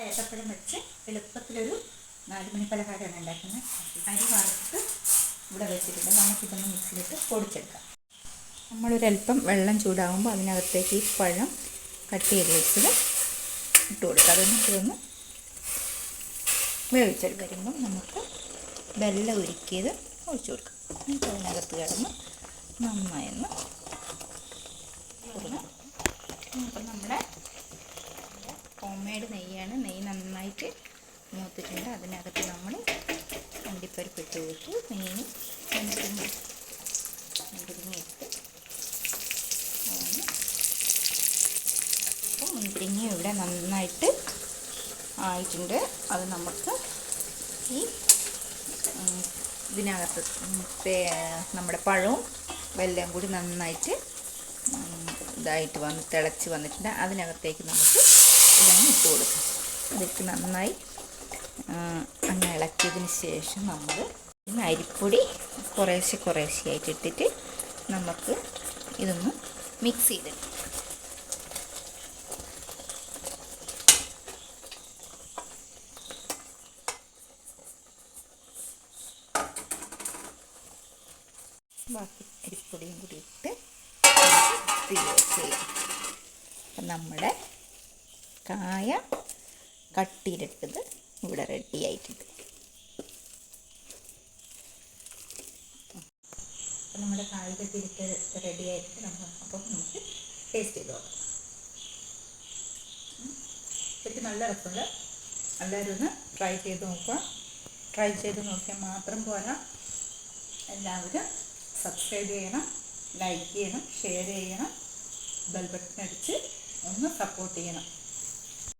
ഏത്തപ്പഴം വെച്ച് എളുപ്പത്തിലൊരു നാല് മണി പലഹാരമാണ് ഉണ്ടാക്കുന്നത്. അരി വറുത്ത് ഇവിടെ വെച്ചിട്ടുണ്ട്. നമുക്കിതൊന്ന് മിക്സിയിലിട്ട് പൊടിച്ചെടുക്കാം. നമ്മളൊരല്പം വെള്ളം ചൂടാകുമ്പോൾ അതിനകത്തേക്ക് ഈ പഴം കട്ട് ചെയ്ത് വെച്ചത് ഇട്ട് കൊടുക്കുക അതൊന്ന് ഇതൊന്ന് വേവിച്ചെടുക്കുക വരുമ്പം നമുക്ക് വെള്ളം ഉരുക്കിയത് ഒഴിച്ചു കൊടുക്കാം. എന്നിട്ട് അതിനകത്ത് കിടന്ന് നന്നായി ഒന്ന് അപ്പം നമ്മുടെ ഹോം മെയ്ഡ് നെയ്യാണ്. നെയ്യ് നന്നായിട്ട് മൂത്തിട്ടുണ്ട്. അതിനകത്ത് നമ്മൾ അണ്ടിപ്പരിപ്പ് ഇട്ട് കൊടുത്തു മീൻ മുന്തിരിങ്ങ മുന്തിരിങ്ങ ഇവിടെ നന്നായിട്ട് ആയിട്ടുണ്ട്. അത് നമുക്ക് ഈ ഇതിനകത്ത് നമ്മുടെ പഴവും വെല്ലം കൂടി നന്നായിട്ട് ഇതായിട്ട് വന്ന് തിളച്ച് വന്നിട്ടുണ്ട്. അതിനകത്തേക്ക് നമുക്ക് ഇതങ്ങ് ഇട്ട് കൊടുക്കുക ഇതൊക്കെ നന്നായി അങ്ങനെ അങ്ങ് ഇളക്കിയതിന് ശേഷം നമ്മൾ അരിപ്പൊടി കുറേശ്ശെ കുറേശ്ശെ ആയിട്ട് ഇട്ടിട്ട് നമുക്ക് ഇതൊന്ന് മിക്സ് ചെയ്തെടുക്കാം. ബാക്കി അരിപ്പൊടിയും കൂടി ഇട്ട് ചെയ്യാം നമ്മുടെ കായ കട്ടിയിലിട്ടത് ഇവിടെ റെഡി ആയിട്ടുണ്ട്. നമ്മുടെ കായ കട്ടിയിട്ട് റെഡി ആയിട്ട് നമ്മൾ അപ്പം നമുക്ക് ടേസ്റ്റ് ചെയ്ത് നോക്കാം. നല്ല രസമുണ്ട്. എല്ലാവരും ഒന്ന് ട്രൈ ചെയ്ത് നോക്കുക. ട്രൈ ചെയ്ത് നോക്കിയാൽ മാത്രം പോരാ. എല്ലാവരും സബ്സ്ക്രൈബ് ചെയ്യണം ലൈക്ക് ചെയ്യണം ഷെയർ ചെയ്യണം ബെൽ ബട്ടൺ അടിച്ച് ഒന്ന് സപ്പോർട്ട് ചെയ്യണം.